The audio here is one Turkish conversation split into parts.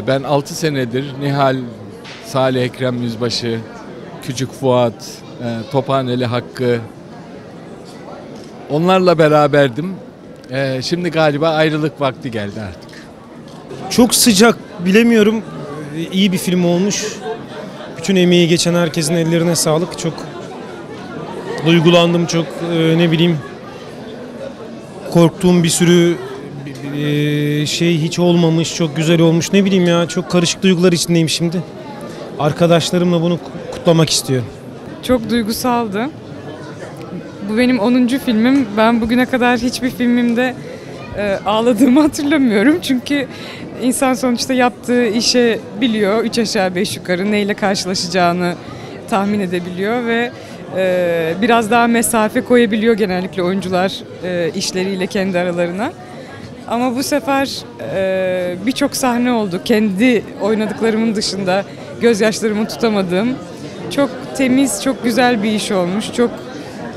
Ben 6 senedir Nihal, Salih Ekrem Yüzbaşı, Küçük Fuat, e, Tophaneli Hakkı onlarla beraberdim. E, Şimdi galiba ayrılık vakti geldi artık. Çok sıcak bilemiyorum. İyi bir film olmuş. Bütün emeği geçen herkesin ellerine sağlık. Çok duygulandım. Çok e, ne bileyim korktuğum bir sürü e, şey hiç olmamış. Çok güzel olmuş. Ne bileyim ya çok karışık duygular içindeyim şimdi. Arkadaşlarımla bunu kutlamak istiyorum. Çok duygusaldı. Bu benim 10. filmim. Ben bugüne kadar hiçbir filmimde e, ağladığımı hatırlamıyorum. Çünkü insan sonuçta yaptığı işe biliyor. Üç aşağı beş yukarı neyle karşılaşacağını tahmin edebiliyor ve e, biraz daha mesafe koyabiliyor genellikle oyuncular e, işleriyle kendi aralarına. Ama bu sefer e, birçok sahne oldu. Kendi oynadıklarımın dışında gözyaşlarımı tutamadığım. Çok temiz, çok güzel bir iş olmuş. Çok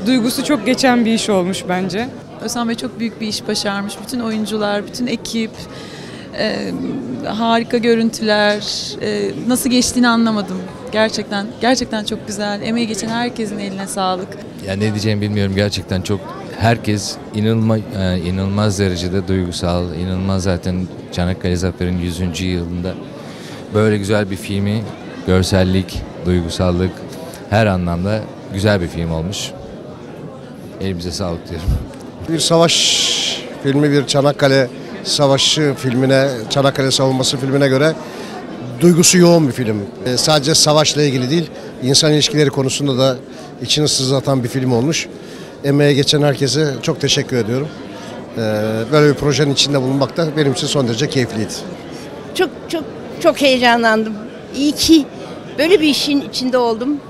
duygusu çok geçen bir iş olmuş bence. Özhan Bey çok büyük bir iş başarmış. Bütün oyuncular, bütün ekip, e, harika görüntüler. e, nasıl geçtiğini anlamadım. Gerçekten, gerçekten çok güzel. Emeği geçen herkesin eline sağlık. Ya ne diyeceğimi bilmiyorum gerçekten çok herkes inanılma, e, inanılmaz derecede duygusal, inanılmaz zaten Çanakkale Zaferi'nin 100. yılında böyle güzel bir filmi, görsellik, duygusallık her anlamda güzel bir film olmuş. Elimize sağlık diyorum. Bir savaş filmi, bir Çanakkale Savaşı filmine, Çanakkale Savunması filmine göre duygusu yoğun bir film. Ee, sadece savaşla ilgili değil, insan ilişkileri konusunda da içini sızlatan bir film olmuş. Emeğe geçen herkese çok teşekkür ediyorum. Ee, böyle bir projenin içinde bulunmak da benim için son derece keyifliydi. Çok çok çok heyecanlandım. İyi ki böyle bir işin içinde oldum.